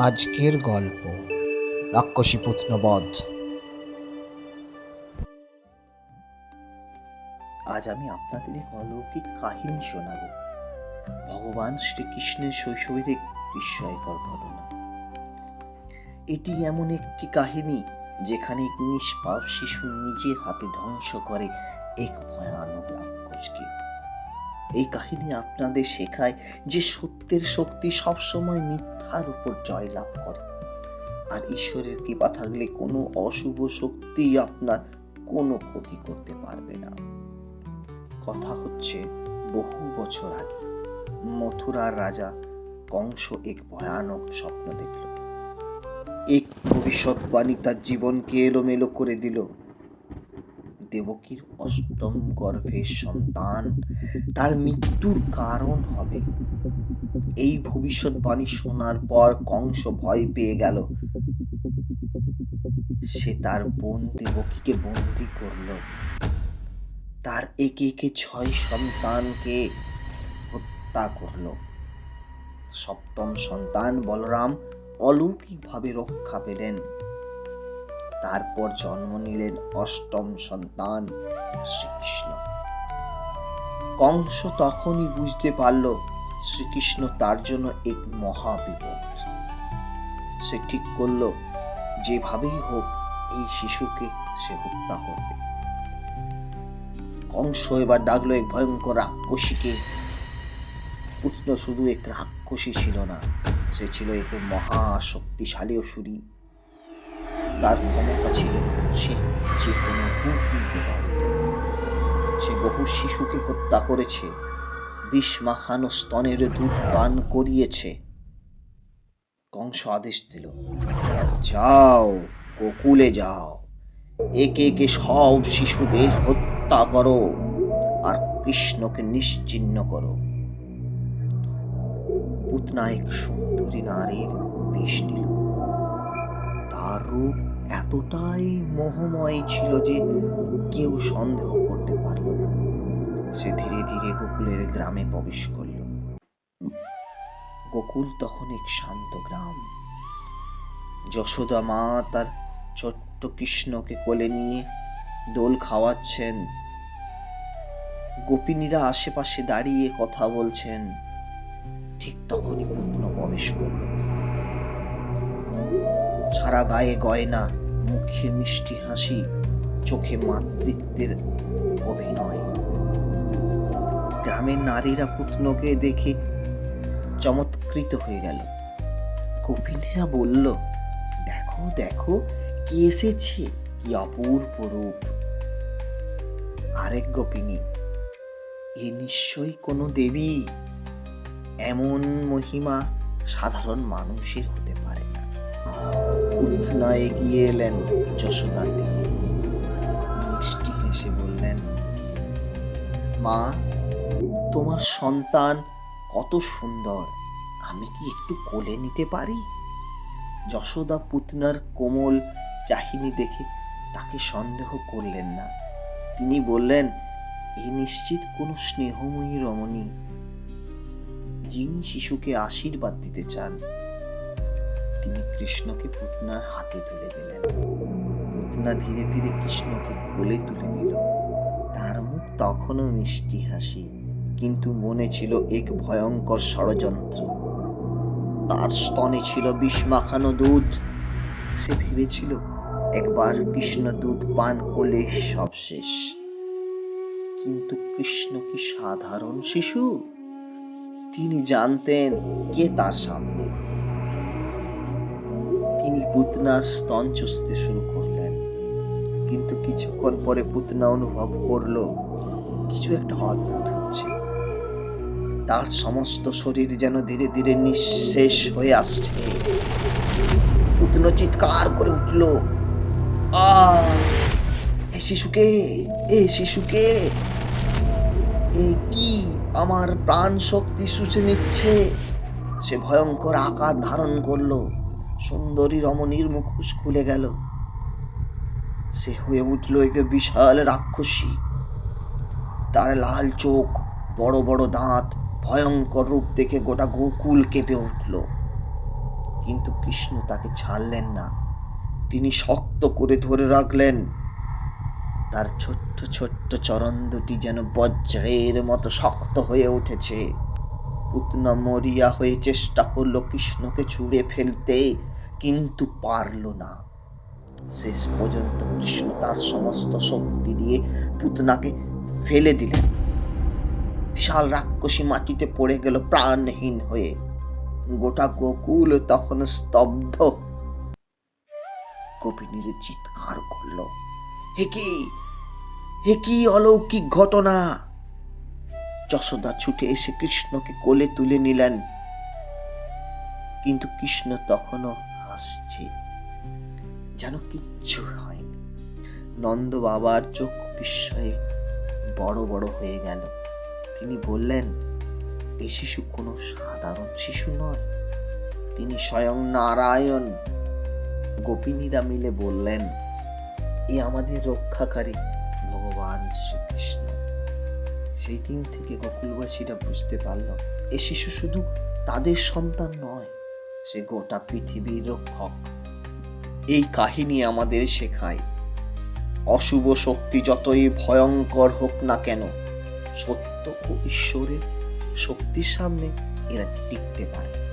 আজকের গল্প। রাক্ষসী পুত্নবধ। আজ আমি আপনাদের এক অলৌকিক কাহিনী শোনাব। ভগবান শ্রীকৃষ্ণের শৈশবের এক বিস্ময়কর ঘটনা। এটি এমন একটি কাহিনী যেখানে এক নিষ্পাপ শিশু নিজের হাতে ধ্বংস করে এক ভয়ানক রাক্ষসকে। এই কাহিনী আপনাদের শেখায় যে সত্যের শক্তি সবসময় মিথ্যার উপর জয়লাভ করে। আর ঈশ্বরের কৃপা থাকলে কোনো অশুভ শক্তি আপনার কোনো ক্ষতি করতে পারবে না। কথা হচ্ছে, বহু বছর আগে মথুরার রাজা কংস এক ভয়ানক স্বপ্ন দেখল। এক ভবিষ্যৎবাণী তার জীবনকে এলোমেলো করে দিল। দেবকীর অষ্টম গর্ভের সন্তান। তার মৃত্যুর কারণ হবে। এই ভবিষ্যৎবাণী শোনার পর কংস ভয় পেয়ে গেল। সে তার বোন দেবকীকে বন্দি করল। তার একে একে ছয় সন্তানকে হত্যা করল। সপ্তম সন্তান বলরাম অলৌকিকভাবে রক্ষা পেলেন। তারপর জন্ম নিলেন অষ্টম সন্তান শ্রীকৃষ্ণ। কংস তখনই বুঝতে পারল শ্রীকৃষ্ণ তার জন্য এক মহাবিপদ। সে ঠিক করল, যেভাবেই হোক, এই শিশুকে সে হত্যা করবে। কংস এবার ডাকলো এক ভয়ঙ্কর রাক্ষসীকে। পুত্র শুধু এক রাক্ষসী ছিল না, সে ছিল এক মহা শক্তিশালী অসুরী। তার ক্ষমতা ছিল সে যে কোনো নিতে পারত সে বহু শিশুকে হত্যা করেছে, বিষ স্তনের দুধ পান করিয়েছে। কংস আদেশ দিল, যাও, গোকুলে যাও। একে একে সব শিশুদের হত্যা করো আর কৃষ্ণকে নিশ্চিহ্ন করো। পুতনা এক সুন্দরী নারীর বেশ নিল। রূপ এতটাই মোহময় ছিল যে কেউ সন্দেহ করতে পারল না। সে ধীরে ধীরে গোকুলের গ্রামে প্রবেশ করল। গোকুল তখন এক শান্ত গ্রাম। যশোদা মা তার ছোট্ট কৃষ্ণকে কোলে নিয়ে দোল খাওয়াচ্ছেন। গোপিনীরা আশেপাশে দাঁড়িয়ে কথা বলছেন। ঠিক তখনই পুত্র প্রবেশ করল। সারা গায়ে গয়না, মুখে মিষ্টি হাসি, চোখে মাতৃত্বের অভিনয়। গ্রামের নারীরা পুত্নকে দেখে চমৎকৃত হয়ে গেল। গোপিনীরা বলল, দেখো দেখো, কি এসেছে, কি অপূর্ব রূপ। আরেক গোপিনী, এ নিশ্চয়ই কোনো দেবী? এমন মহিমা সাধারণ মানুষের হতে পারে। না উত্থনা এগিয়ে এলেন যশোদার দিকে। মিষ্টি হেসে বললেন, মা, তোমার সন্তান কত সুন্দর। আমি কি একটু কোলে নিতে পারি? যশোদা পুতনার কোমল চাহিনি দেখে তাকে সন্দেহ করলেন না। তিনি বললেন, এ নিশ্চিত কোনো স্নেহময়ী রমণী। যিনি শিশুকে আশীর্বাদ দিতে চান তিনি কৃষ্ণকে পুতনার হাতে তুলে দিলেন। পুতনা ধীরে ধীরে কৃষ্ণকে কোলে তুলে নিল। তার মুখ তখনও মিষ্টি হাসি, কিন্তু মনে ছিল এক ভয়ঙ্কর ষড়যন্ত্র। তার স্তনে ছিল বিষ মাখানো দুধ। সে ভেবেছিল, একবার কৃষ্ণ দুধ পান করলে সব শেষ। কিন্তু কৃষ্ণ কি সাধারণ শিশু? তিনি জানতেন কে তার সামনে। তিনি পুতনার স্তন চুষতে শুরু করলেন। কিন্তু কিছুক্ষণ পরে পুতনা অনুভব করল, কিছু একটা অদ্ভুত হচ্ছে। তার সমস্ত শরীর যেন ধীরে ধীরে নিঃশেষ হয়ে আসছে। পুতনা চিৎকার করে উঠল এ শিশুকে এ শিশুকে, এ কি আমার প্রাণ শক্তি শুষে নিচ্ছে? সে ভয়ঙ্কর আকার ধারণ করল। সুন্দরী রমণীর মুখোশ খুলে গেল। সে হয়ে উঠল একে বিশাল রাক্ষসী। তার লাল চোখ, বড় বড় দাঁত, ভয়ঙ্কর রূপ দেখে গোটা গোকুল কেঁপে উঠল। কিন্তু কৃষ্ণ তাকে ছাড়লেন না। তিনি শক্ত করে ধরে রাখলেন। তার ছোট্ট ছোট্ট চরণ দুটি যেন বজ্রের মতো শক্ত হয়ে উঠেছে। পুতনা মরিয়া হয়ে চেষ্টা করল কৃষ্ণকে ছুঁড়ে ফেলতে, কিন্তু পারল না। শেষ পর্যন্ত কৃষ্ণ তার সমস্ত শক্তি দিয়ে পুতনাকে ফেলে দিলেন। বিশাল রাক্ষসী মাটিতে পড়ে গেল প্রাণহীন হয়ে। গোটা গোকুল তখন স্তব্ধ। কপিনীর চিৎকার করল, হে কি? হে কি অলৌকিক ঘটনা? যশোদা ছুটে এসে কৃষ্ণকে কোলে তুলে নিলেন। কিন্তু কৃষ্ণ তখনও হাসছে। যেন কিচ্ছু হয়নি। নন্দ বাবার চোখ বিস্ময়ে বড় বড় হয়ে গেল। তিনি বললেন, এ শিশু কোনো সাধারণ শিশু নয়। তিনি স্বয়ং নারায়ণ। গোপিনীরা মিলে বললেন, এ আমাদের রক্ষাকারী ভগবান শ্রীকৃষ্ণ। সেই দিন থেকে গোকুলবাসীরা বুঝতে পারল, এ শিশু শুধু তাদের সন্তান নয়, সে গোটা পৃথিবীর রক্ষক। এই কাহিনী আমাদের শেখায়, অশুভ শক্তি যতই ভয়ঙ্কর হোক না কেন, সত্য ও ঈশ্বরের শক্তির সামনে এরা টিকতে পারে।